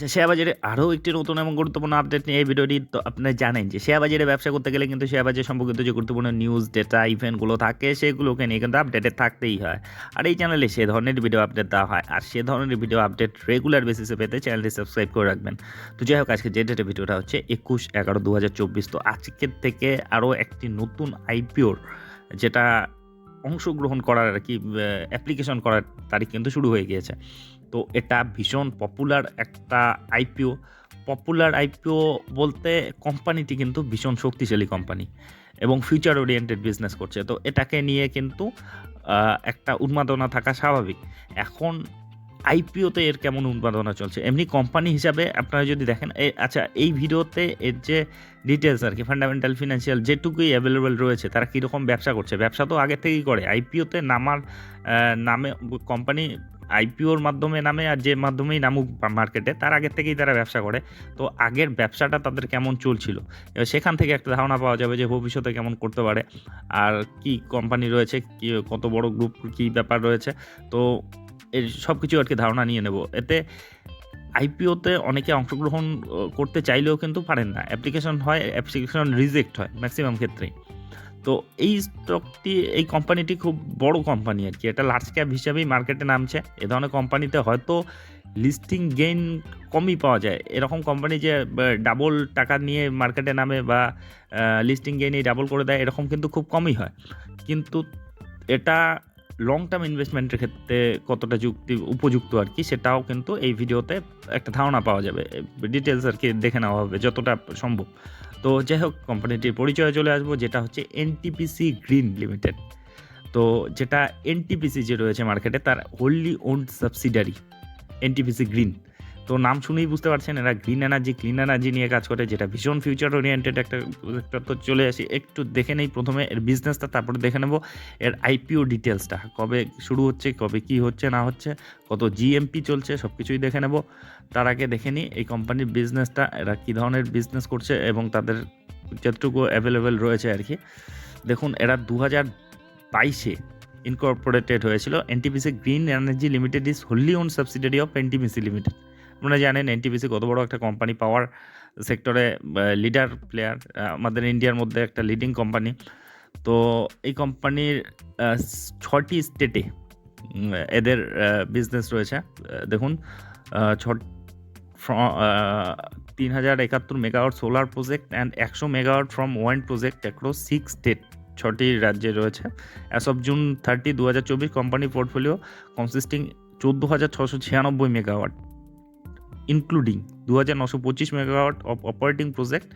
আচ্ছা শেয়ার বাজারে আরও একটি নতুন এবং গুরুত্বপূর্ণ আপডেট নিয়ে এই ভিডিওটি তো আপনারা জানেন যে শেয়ার বাজারে ব্যবসা করতে গেলে কিন্তু শেয়ার বাজার সম্পর্কিত যে গুরুত্বপূর্ণ নিউজ ডেটা ইভেন্টগুলো থাকে, সেগুলোকে নিয়ে কিন্তু আপডেটে থাকতেই হয়। আর এই চ্যানেলে সে ধরনের ভিডিও আপডেট দেওয়া হয়। আর সে ধরনের ভিডিও আপডেট রেগুলার বেসিসে পেতে চ্যানেলটি সাবস্ক্রাইব করে রাখবেন। তো যাই হোক, আজকে যে ডেটে ভিডিওটা হচ্ছে একুশ এগারো দু হাজার চব্বিশ, তো আজকের থেকে আরও একটি নতুন আইপিওর যেটা অংশগ্রহণ করার আর কি অ্যাপ্লিকেশন করার তারিখ কিন্তু শুরু হয়ে গিয়েছে। তো এটা ভীষণ পপুলার একটা আইপিও পপুলার আইপিও বলতে কোম্পানিটি কিন্তু ভীষণ শক্তিশালী কোম্পানি এবং ফিউচার ওরিয়েন্টেড বিজনেস করছে। তো এটাকে নিয়ে কিন্তু একটা উন্মাদনা থাকা স্বাভাবিক। এখন আইপিওতে এর কেমন উন্মাদনা চলছে? এমনি কোম্পানি হিসাবে আপনারা যদি দেখেন আচ্ছা এই ভিডিওতে এর যে ডিটেলস আর কি ফান্ডামেন্টাল ফিনান্সিয়াল যেটুকুই অ্যাভেলেবেল রয়েছে, তারা কীরকম ব্যবসা করছে? ব্যবসা তো আগে থেকেই করে। আইপিওতে নামার নামে কোম্পানি আইপিওর মাধ্যমে নামে আর যে মাধ্যমেই নামুক মার্কেটে তার আগের থেকেই তারা ব্যবসা করে। তো আগের ব্যবসাটা তাদের কেমন চলছিল? সেখান থেকে একটা ধারণা পাওয়া যাবে যে ভবিষ্যতে কেমন করতে পারে। আর কি কোম্পানি রয়েছে কত বড় গ্রুপ কি ব্যাপার রয়েছে? তো এর সব কিছু আর কি ধারণা নিয়ে নেব। এতে আইপিওতে অনেকে অংশগ্রহণ করতে চাইলেও কিন্তু পারেন না। অ্যাপ্লিকেশন হয়, অ্যাপ্লিকেশন রিজেক্ট হয় ম্যাক্সিমাম ক্ষেত্রেই। তো এই স্টকটি, এই কোম্পানিটি খুব বড় কোম্পানি আর কি এটা লার্জ ক্যাপ হিসাবেই মার্কেটে নামছে। এ ধরনের কোম্পানিতে হয়তো লিস্টিং গেইন কমই পাওয়া যায়। এরকম কোম্পানি যে ডাবল টাকা নিয়ে মার্কেটে নামে বা লিস্টিং গেইনই ডাবল করে দেয়, এরকম কিন্তু খুব কমই হয়। কিন্তু এটা লং টার্ম ইনভেস্টমেন্টের ক্ষেত্রে কতটা যুক্তি, উপযুক্ত আর কি, সেটাও কিন্তু এই ভিডিওতে একটা ধারণা পাওয়া যাবে। ডিটেলস আর কি দেখে নেওয়া হবে যতটা সম্ভব। তো যাই হোক কোম্পানিটির পরিচয়ে চলে আসব, যেটা হচ্ছে এনটিপিসি গ্রিন লিমিটেড তো যেটা এনটিপিসি যে রয়েছে মার্কেটে তার wholly owned subsidiary NTPC green তো নাম শুনেই বুঝতে পারছেন, এরা গ্রিন এনার্জি ক্লিন এনার্জি নিয়ে কাজ করে, যেটা ভীষণ ফিউচার ওরিয়েন্টেড একটা একটা তো চলে আসি। একটু দেখে নেই প্রথমে, এর বিজনেসটা তারপরে দেখে নেব। এর আইপিও ডিটেলসটা কবে শুরু হচ্ছে, কবে কি হচ্ছে, না হচ্ছে, কত জিএমপি চলছে সব কিছুই দেখে নেব। তার আগে দেখে নিই, এই কোম্পানির বিজনেসটা এরা কী ধরনের বিজনেস করছে এবং তাদের যতটুকু অ্যাভেলেবেল রয়েছে আর কি। দেখুন, এরা দু হাজার বাইশে ইনকর্পোরেটেড হয়েছিল। NTPC green energy limited is wholly owned subsidiary of NTPC limited আপনারা জানেন এনটিপিসি কত বড় একটা কোম্পানি পাওয়ার সেক্টরে লিডার প্লেয়ার আমাদের ইন্ডিয়ার মধ্যে একটা লিডিং কোম্পানি তো এই কোম্পানির ছটি স্টেটে এদের বিজনেস রয়েছে। দেখুন ছ তিন হাজার একাত্তর মেগাওয়াট সোলার প্রজেক্ট অ্যান্ড একশো megawatt from wind project across six state ছটি রাজ্যে রয়েছে। অ্যাজ অফ জুন থার্টি দু হাজার চব্বিশ কোম্পানি পোর্টফোলিও কনসিস্টিং চোদ্দ হাজার ছশো ছিয়ানব্বই মেগাওয়াট ইনক্লুডিং দু হাজার নশো পঁচিশ megawatt of operating project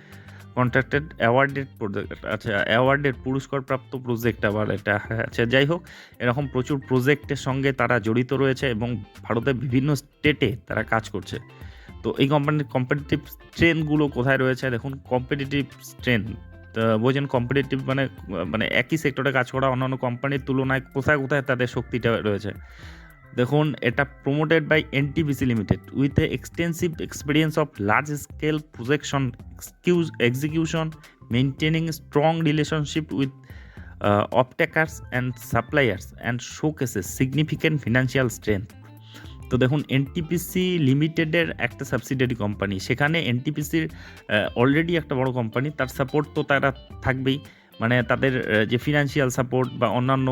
contracted awarded project আচ্ছা অ্যাওয়ার্ডেড পুরস্কারপ্রাপ্ত প্রজেক্ট আবার এটা আচ্ছা যাই হোক, এরকম প্রচুর প্রজেক্টের সঙ্গে তারা জড়িত রয়েছে এবং ভারতের বিভিন্ন স্টেটে তারা কাজ করছে। তো এই কোম্পানির কম্পিটিটিভ স্ট্রেনগুলো কোথায় রয়েছে? দেখুন কম্পিটিটিভ স্ট্রেন বোঝেন কম্পিটিটিভ মানে মানে একই সেক্টরে কাজ করা অন্যান্য কোম্পানির তুলনায় কোথায় কোথায় তাদের শক্তিটা রয়েছে? দেখুন, এটা promoted by NTPC limited with a extensive experience of large scale projection execution maintaining strong relationship with offtakers and suppliers and showcases significant financial strength তো দেখুন এনটিপিসি লিমিটেডের একটা সাবসিডারি কোম্পানি সেখানে এনটিপিসির অলরেডি একটা বড় কোম্পানি তার সাপোর্ট তো তারা থাকবেই। মানে তাদের যে ফিনান্সিয়াল সাপোর্ট বা অন্যান্য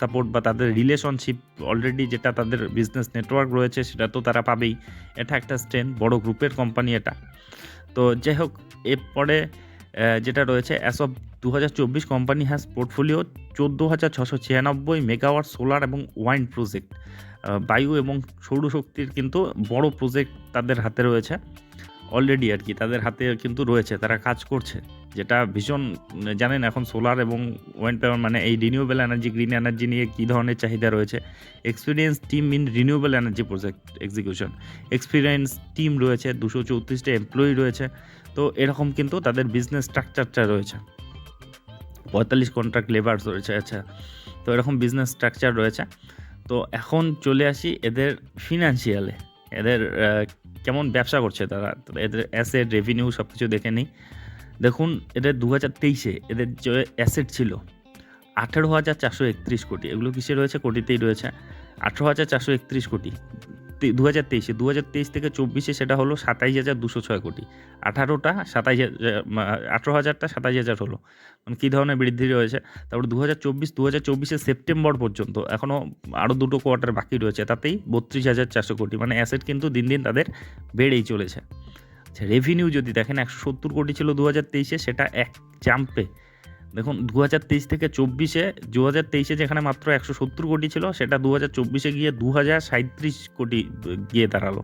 সাপোর্ট বা তাদের রিলেশনশিপ অলরেডি যেটা তাদের বিজনেস নেটওয়ার্ক রয়েছে, সেটা তো তারা পাবেই। এটা একটা স্ট্রেন বড় গ্রুপের কোম্পানি এটা। তো যাই হোক, এরপরে যেটা রয়েছে অ্যাস অফ দু হাজার চব্বিশ কোম্পানি হ্যাজ পোর্টফোলিও চোদ্দ হাজার ছশো ছিয়ানব্বই মেগাওয়াট সোলার এবং ওয়াইন্ড প্রজেক্ট বায়ু এবং সৌরশক্তির কিন্তু বড় প্রজেক্ট তাদের হাতে রয়েছে। অলরেডি আর কি, তাদের হাতে কিন্তু রয়েছে, তারা কাজ করছে। যেটা ভীষণ, জানেন এখন সোলার এবং ওয়েন্ড পাওয়ার মানে এই রিনিউয়েবল এনার্জি গ্রিন এনার্জি নিয়ে কী ধরনের চাহিদা রয়েছে? Experience team in renewable energy project execution experience team রয়েছে, দুশো চৌত্রিশটা এমপ্লয়ি রয়েছে। তো এরকম কিন্তু তাদের বিজনেস স্ট্রাকচারটা রয়েছে। পঁয়তাল্লিশ কন্ট্রাক্ট লেবার রয়েছে আচ্ছা। তো এরকম বিজনেস স্ট্রাকচার রয়েছে। তো এখন চলে আসি এদের ফিনান্সিয়ালে এদের কেমন ব্যবসা করছে তারা? এদের অ্যাসেট রেভিনিউ সব কিছু দেখে নিই। দেখুন, এদের দু হাজার তেইশে এদের যে অ্যাসেট ছিল, আঠেরো হাজার চারশো একত্রিশ কোটি। এগুলো কিসে রয়েছে? কোটিতেই রয়েছে। আঠেরো হাজার চারশো একত্রিশ কোটি। দু হাজার তেইশে দু হাজার তেইশ থেকে চব্বিশে সেটা হলো সাতাইশ হাজার দুশো ছয় কোটি। আঠারোটা সাতাইশ আঠেরো হাজারটা সাতাইশ হাজার হলো। মানে কী ধরনের বৃদ্ধি রয়েছে? তারপর দু হাজার চব্বিশ দু হাজার চব্বিশে সেপ্টেম্বর পর্যন্ত এখনও আরও দুটো কোয়ার্টার বাকি রয়েছে। তাতেই বত্রিশ হাজার চারশো কোটি। মানে অ্যাসেট কিন্তু দিন দিন তাদের বেড়েই চলেছে। রেভিনিউ যদি দেখেন একশো সত্তর কোটি ছিল দু হাজার তেইশে, সেটা এক জাম্পে দেখুন দু হাজার তেইশ থেকে চব্বিশে দু হাজার তেইশে যেখানে মাত্র একশো সত্তর কোটি ছিল, সেটা দু হাজার চব্বিশে গিয়ে দু হাজার সাঁত্রিশ কোটি গিয়ে দাঁড়াল।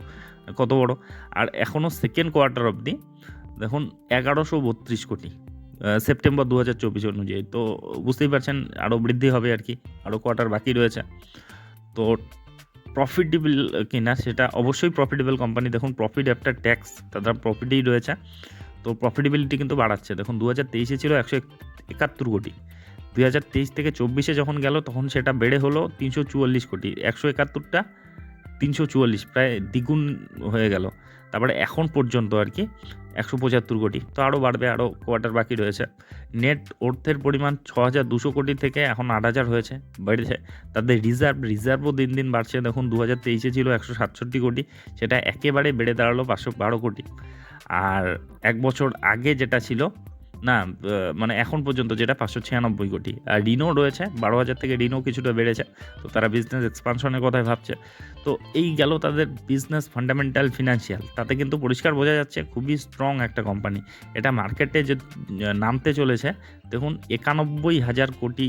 কত বড়? আর এখনও সেকেন্ড কোয়ার্টার অবধি, দেখুন, এগারোশো বত্রিশ কোটি সেপ্টেম্বর দু হাজার চব্বিশ অনুযায়ী। তো বুঝতেই পারছেন আরও বৃদ্ধি হবে আর কি আরও কোয়ার্টার বাকি রয়েছে। তো প্রফিটেবল কিনা সেটা অবশ্যই প্রফিটেবল কোম্পানি দেখুন প্রফিট আফটার ট্যাক্স তাদের প্রফিটেই রয়েছে। তো প্রফিটেবিলিটি কিন্তু বাড়াচ্ছে। দেখুন দু হাজার তেইশে ছিল একশো একাত্তর কোটি। দুই হাজার তেইশ থেকে চব্বিশে যখন গেল, তখন সেটা বেড়ে হলো তিনশো চুয়াল্লিশ কোটি। একশো একাত্তরটা তিনশো চুয়াল্লিশ, প্রায় দ্বিগুণ হয়ে গেল। তারপরে এখন পর্যন্ত আর কি একশো পঁচাত্তর কোটি। তো আরও বাড়বে, আরও কোয়ার্টার বাকি রয়েছে। নেট অর্থের পরিমাণ ছ হাজার দুশো কোটি থেকে এখন আট হাজার হয়েছে। বেড়েছে তাদের রিজার্ভ রিজার্ভও দিন দিন বাড়ছে। দেখুন দু হাজার তেইশে ছিল একশো সাতষট্টি কোটি। সেটা একেবারে বেড়ে দাঁড়াল পাঁচশো বারো কোটি। আর এক বছর আগে যেটা ছিল না মানে এখন পর্যন্ত যেটা পাঁচশো ছিয়ানব্বই কোটি। আর ঋণও রয়েছে, বারো হাজার থেকে ঋণও কিছুটা বেড়েছে। তো তারা বিজনেস এক্সপানশনের কথাই ভাবছে। তো এই গেল তাদের বিজনেস ফান্ডামেন্টাল ফিনান্সিয়াল তাতে কিন্তু পরিষ্কার বোঝা যাচ্ছে খুবই স্ট্রং একটা কোম্পানি এটা মার্কেটে যে নামতে চলেছে দেখুন, একানব্বই হাজার কোটি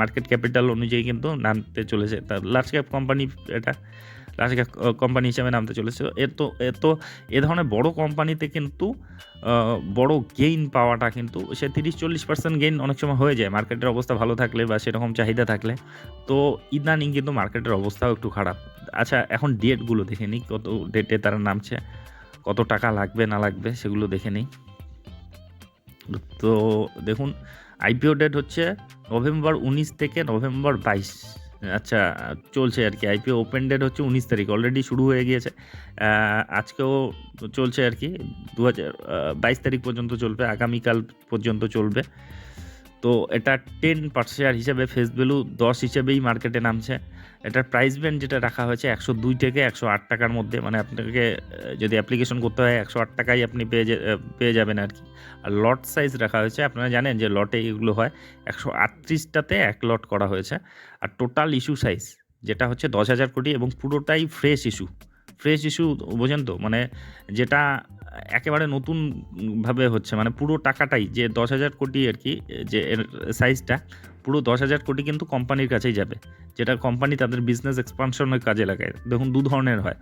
মার্কেট ক্যাপিটাল অনুযায়ী কিন্তু নামতে চলেছে। তার লার্জ ক্যাপ কোম্পানি এটা লার্জ ক্যাপ কোম্পানি হিসেবে নামতে চলেছে। এ তো এ ধরনের বড় কোম্পানিতে কিন্তু বড় গেইন পাওয়াটা কিন্তু সে তিরিশ চল্লিশ পার্সেন্ট গেইন অনেক সময় হয়ে যায়। মার্কেটের অবস্থা ভালো থাকলে বা সেরকম চাহিদা থাকলে। তো ইদানিং কিন্তু মার্কেটের অবস্থাও একটু খারাপ। আচ্ছা এখন ডেটগুলো দেখে নিই, কত ডেটে তারা নামছে, কত টাকা লাগবে না লাগবে সেগুলো দেখে নিই। তো দেখুন আইপিও ডেট হচ্ছে নভেম্বর উনিশ থেকে নভেম্বর বাইশ। আচ্ছা চলছে আর কি আইপিও ওপেন ডেট হচ্ছে উনিশ তারিখ অলরেডি শুরু হয়ে গিয়েছে। আজকেও চলছে আর কি দু হাজার বাইশ তারিখ পর্যন্ত চলবে, আগামীকাল পর্যন্ত চলবে। তো এটা টেন পার শেয়ার হিসেবে ফেস ভ্যালু দশ হিসেবেই মার্কেটে নামছে। এটার প্রাইস ব্যান্ড যেটা রাখা হয়েছে একশো দুই থেকে একশো আট টাকার মধ্যে মানে আপনাকে যদি অ্যাপ্লিকেশন করতে হয় একশো আট টাকায় আপনি পেয়ে পেয়ে যাবেন আর কি। আর লট সাইজ রাখা হয়েছে, আপনারা জানেন যে লটে এগুলো হয় একশো আটত্রিশটাতে এক লট করা হয়েছে। আর টোটাল ইস্যু সাইজ যেটা হচ্ছে দশ হাজার কোটি এবং পুরোটাই ফ্রেশ ইস্যু ফ্রেশ ইস্যু বোঝেন তো মানে যেটা একেবারে নতুনভাবে হচ্ছে মানে পুরো টাকাটাই যে দশ হাজার কোটি আর কি, যে সাইজটা পুরো দশ হাজার কোটি কিন্তু কোম্পানির কাছেই যাবে। যেটা কোম্পানি তাদের বিজনেস এক্সপানশনের কাজে লাগায়। দেখুন, দু ধরনের হয়।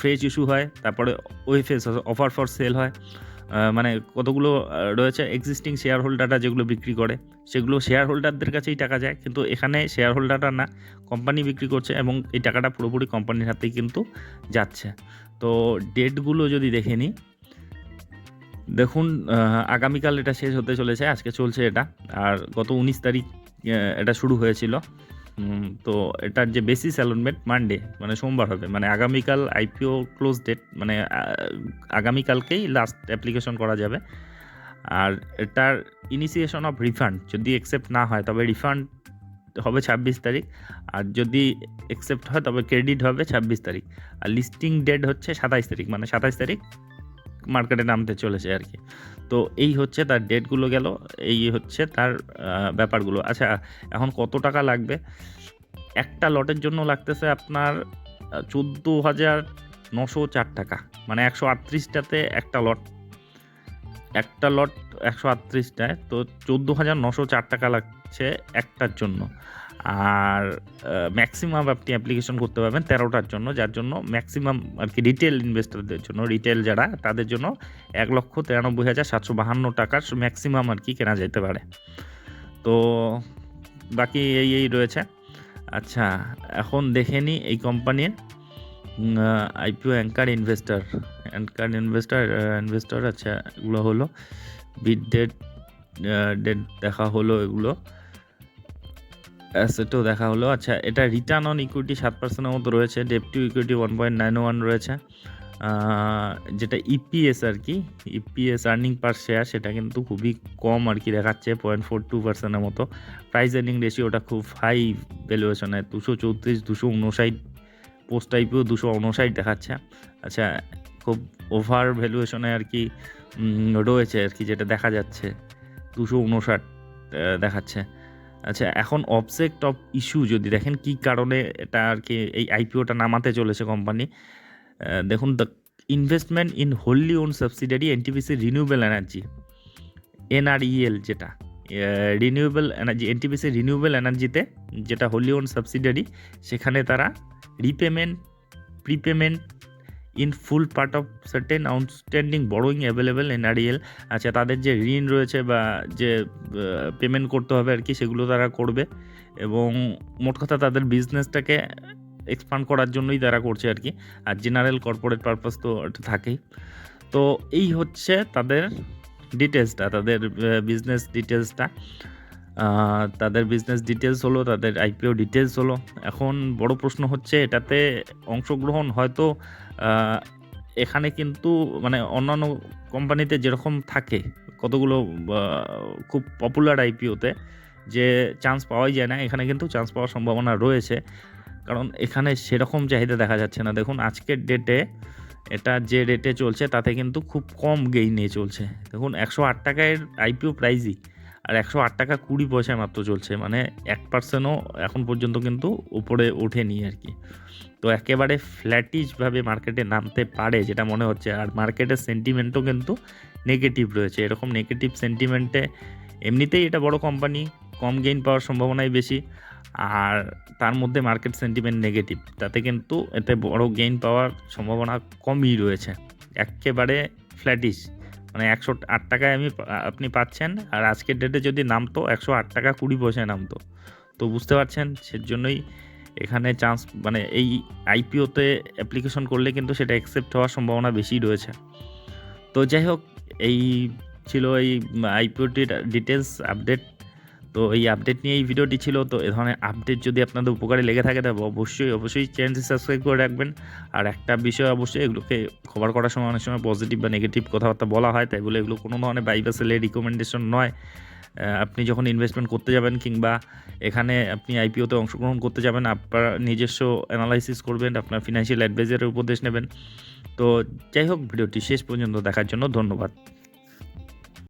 ফ্রেশ ইস্যু হয়, তারপরে ওয়েফেস অফার ফর সেল হয়। মানে কতগুলো রয়েছে এক্সিস্টিং শেয়ার হোল্ডাররা যেগুলো বিক্রি করে, সেগুলো শেয়ার হোল্ডারদের কাছেই টাকা যায়। কিন্তু এখানে শেয়ার হোল্ডাররা না কোম্পানি বিক্রি করছে এবং এই টাকাটা পুরোপুরি কোম্পানির হাতেই কিন্তু যাচ্ছে। তো ডেটগুলো যদি দেখে নিই দেখুন আগামীকাল এটা শেষ হতে চলেছে, আজকে চলছে এটা। আর গত উনিশ তারিখ এটা শুরু হয়েছিল। তো এটার যে বেসিস অ্যালটমেন্ট মানডে মানে সোমবার হবে। মানে আগামীকাল আইপিও ক্লোজ ডেট মানে আগামীকালকেই লাস্ট অ্যাপ্লিকেশন করা যাবে। আর এটার ইনিশিয়েশন অফ রিফান্ড যদি অ্যাকসেপ্ট না হয়, তবে রিফান্ড হবে ছাব্বিশ তারিখ। আর যদি অ্যাকসেপ্ট হয়, তবে ক্রেডিট হবে ছাব্বিশ তারিখ। আর লিস্টিং ডেট হচ্ছে সাতাইশ তারিখ মানে সাতাইশ তারিখ মার্কেটে নামতে চলেছে আর কি। তো এই হচ্ছে তার ডেটগুলো গেল, এই হচ্ছে তার ব্যাপারগুলো। আচ্ছা এখন কত টাকা লাগবে? একটা লটের জন্য লাগতেছে আপনার চোদ্দ হাজার নশো চার টাকা। মানে একশো আটত্রিশটাতে একটা লট। একটা লট একশো আটত্রিশটায়, তো চোদ্দ হাজার নশো চার টাকা লাগছে একটার জন্য। আর ম্যাক্সিমাম আপনি অ্যাপ্লিকেশন করতে পারবেন তেরোটার জন্য, যার জন্য ম্যাক্সিমাম আর কি রিটেল ইনভেস্টরদের জন্য রিটেল যারা, তাদের জন্য এক লক্ষ তিরানব্বই হাজার সাতশো বাহান্ন টাকার ম্যাক্সিমাম আর কি কেনা যেতে পারে। তো বাকি এই এই রয়েছে। আচ্ছা এখন দেখে নিই এই কোম্পানির IPO anchor investor anchor investor investor আচ্ছা এগুলো হলো বিট ডেট ডেট দেখা হলো এগুলো। অ্যাসেটও দেখা হলো। আচ্ছা এটা রিটার্ন অন ইকুইটি সাত পার্সেন্টের মতো রয়েছে debt to equity one point nine one রয়েছে। যেটা ইপিএস আর কি ইপিএস আর্নিং পার শেয়ার সেটা কিন্তু খুবই কম আর কি দেখাচ্ছে পয়েন্ট ফোর টু পার্সেন্টের মতো। প্রাইস এর্নিং রেশিওটা খুব হাই ভ্যালুয়েশনে দুশো চৌত্রিশ, দুশো উনষাট পোস্ট টাইপেও দুশো উনষাট দেখাচ্ছে। আচ্ছা খুব ওভার ভ্যালুয়েশনে আর কি রয়েছে আর কি, যেটা দেখা যাচ্ছে, দুশো উনষাট দেখাচ্ছে। আচ্ছা এখন অবজেক্ট অফ ইস্যু যদি দেখেন, কি কারণে এটা আর কি এই আইপিওটা নামাতে চলেছে কোম্পানি দেখুন the investment in wholly own subsidiary NTPC renewable energy NREL যেটা রিনিউয়েবল এনার্জি এনটিপিসি রিনিউয়েবল এনার্জিতে যেটা হোলি ওন সাবসিডারি সেখানে তারা repayment prepayment in full part of certain outstanding borrowing available NREL আচ্ছা তাদের যে ঋণ রয়েছে বা যে পেমেন্ট করতে হবে আর কি, সেগুলো তারা করবে। এবং মোট কথা তাদের বিজনেসটাকে এক্সপান্ড করার জন্যই তারা করছে আর কি। আর জেনারেল কর্পোরেট পারপাস তো থাকেই। তো এই হচ্ছে তাদের ডিটেলসটা তাদের বিজনেস ডিটেলসটা তাদের বিজনেস ডিটেলস হলো, তাদের আইপিও ডিটেলস হলো। এখন বড় প্রশ্ন হচ্ছে, এটাতে অংশগ্রহণ হয়তো এখানে কিন্তু মানে অন্যান্য কোম্পানিতে যেরকম থাকে, কতগুলো খুব পপুলার আইপিওতে যে চান্স পাওয়াই যায় না, এখানে কিন্তু চান্স পাওয়ার সম্ভাবনা রয়েছে। কারণ এখানে সেরকম চাহিদা দেখা যাচ্ছে না। দেখুন, আজকের ডেটে এটা যে রেটে চলছে, তাতে কিন্তু খুব কম গেইনে চলছে। দেখুন, একশো আট টাকায় আইপিও প্রাইজই আর একশো আট টাকা কুড়ি পয়সায় মাত্র চলছে মানে এক পার্সেন্টও এখন পর্যন্ত কিন্তু উপরে ওঠেনি আর কি। তো একেবারে ফ্ল্যাটিশভাবে মার্কেটে নামতে পারে যেটা মনে হচ্ছে, আর মার্কেটের সেন্টিমেন্টও কিন্তু নেগেটিভ রয়েছে। এরকম নেগেটিভ সেন্টিমেন্টে এমনিতেই এটা বড় কোম্পানি কম গেইন পাওয়ার সম্ভাবনাই বেশি, আর তার মধ্যে মার্কেট সেন্টিমেন্ট নেগেটিভ তাতে কিন্তু এতে বড় গেইন পাওয়ার সম্ভাবনা কমই রয়েছে। একেবারে ফ্ল্যাটিশ মানে একশো আট টাকায় আমি আপনি পাচ্ছেন, আর আজকের ডেটে যদি নামতো, একশো আট টাকা কুড়ি পয়সায় নামতো। তো বুঝতে পারছেন, সেজন্যই এখানে চান্স মানে এই আইপিওতে অ্যাপ্লিকেশন করলে কিন্তু সেটা অ্যাকসেপ্ট হওয়ার সম্ভাবনা বেশি রয়েছে। তো যাই হোক, এই ছিল এই আইপিওটির ডিটেলস আপডেট তো এই আপডেট নিয়ে এই ভিডিওটি ছিল। তো এ ধরনের আপডেট যদি আপনাদের উপকারে লেগে থাকে তবে অবশ্যই অবশ্যই চ্যানেলটি সাবস্ক্রাইব করে রাখবেন। আর একটা বিষয় অবশ্যই, এগুলোকে খবর করার সময় অনেক সময় পজিটিভ বা নেগেটিভ কথাবার্তা বলা হয়, তাই বলে এগুলো কোনো ধরনের বাই বা রিকমেন্ডেশন নয়। আপনি যখন ইনভেস্টমেন্ট করতে যাবেন কিংবা এখানে আপনি আইপিওতে অংশগ্রহণ করতে যাবেন, আপনার নিজস্ব অ্যানালাইসিস করবেন, আপনার ফিনান্সিয়াল অ্যাডভাইজারের উপদেশ নেবেন। তো যাই হোক, ভিডিওটি শেষ পর্যন্ত দেখার জন্য ধন্যবাদ।